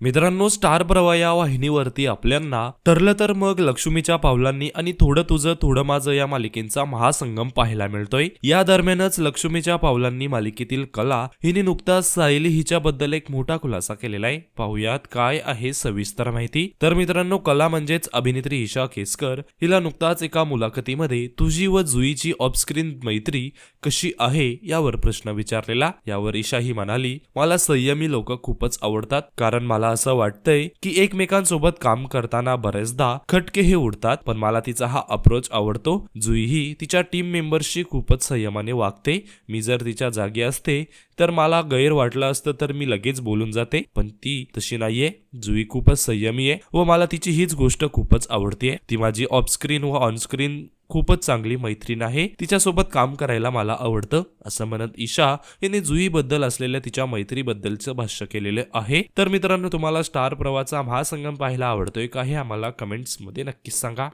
मित्रांनो स्टार प्रवा या वाहिनीवरती आपल्यांना ठरलं तर मग लक्ष्मीच्या पावलांनी आणि थोडं तुझं थोडं माझं या मालिकेचा महासंगम पाहायला मिळतोय. या दरम्यानच लक्ष्मीच्या पावलांनी मालिकेतील कला हिने नुकताच सायली हिच्याबद्दल एक मोठा खुलासा केलेला आहे. पाहुयात काय आहे सविस्तर माहिती. तर मित्रांनो कला म्हणजेच अभिनेत्री ईशा केसकर हिला नुकताच एका मुलाखतीमध्ये तुझी व जुईची ऑफस्क्रीन मैत्री कशी आहे यावर प्रश्न विचारलेला. यावर ईशा ही म्हणाली मला संयमी लोक खूपच आवडतात कारण मला असं वाटतंय की एकमेकांसोबत काम करताना बरेचदा खटके हे उडतात पण मला तिचा हा अप्रोच आवडतो जुई ही तिच्या टीम मेंबर्सशी खूपच संयमाने वागते. मी जर तिच्या जागी असते तर मला गैर वाटलं असतं तर मी लगेच बोलून जाते. पण ती तशी नाहीये. जुई खूपच संयमी आहे व मला तिची हीच गोष्ट खूपच आवडते ती माझी ऑफस्क्रीन व ऑनस्क्रीन खूपच चांगली मैत्रीण आहे. तिच्यासोबत काम करायला मला आवडतं असं म्हणत ईशा हिने जुईबद्दल असलेल्या तिच्या मैत्रीबद्दलचं भाष्य केलेलं आहे. तर मित्रांनो तुम्हाला स्टार प्रवाचा महासंगम पाहायला आवडतोय का हे आम्हाला कमेंट्समध्ये नक्कीच सांगा.